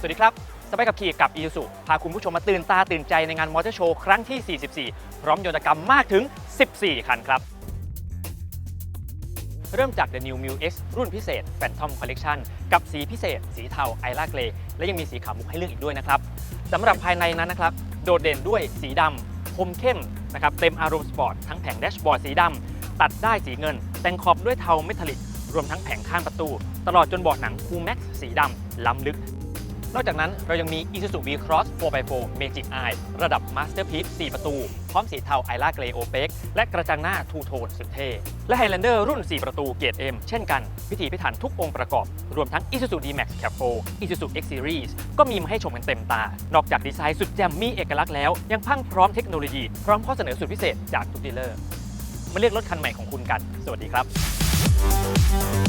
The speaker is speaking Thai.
สวัสดีครับ สบายกับขี่กับอีซูพาคุณผู้ชมมาตื่นตาตื่นใจในงานมอเตอร์โชว์ครั้งที่ 44 พร้อมยนตกรรมมากถึง 14 คันครับ เริ่มจาก The New m u X รุ่นพิเศษ Phantom Collection กับสีพิเศษ สีเทาไอร่าเกรและยังมีสีขาวมุกให้เลือกอีกด้วยนะครับสำหรับภายในนั้นนะครับ โดดเด่นด้วยสีดำคมเข้มนะครับเต็มอารมณ์สปอร์ตทั้งแผงแดชบอร์ดสีดำตัดได้สีเงิน แต่งขอบด้วยเทาเมทัลลิกรวมทั้งแผงข้างประตู ตลอดจนเบาะหนังคูแม็กสีดำล้ำลึก นอกจากนั้นเรายังมี Isuzu V-Cross 4x4 Magic Eye ระดับ Masterpiece 4 ประตู พร้อมสีเทาไอร่าเกรโอเปกและกระจังหน้าทูโทนสุดเท่และ Highlander รุ่น 4 ประตูเกียร์ M เช่นกัน พิถีพิถันทุกองค์ประกอบ รวมทั้ง Isuzu D-Max Cap 4 Isuzu X Series ก็มีมาให้ชมกันเต็มตา นอกจากดีไซน์สุดแจ่มมีเอกลักษณ์แล้ว ยังพังพร้อมเทคโนโลยี พร้อมข้อเสนอสุดพิเศษจากทุกดีลเลอร์มาเลือกรถคันใหม่ของคุณกัน สวัสดีครับ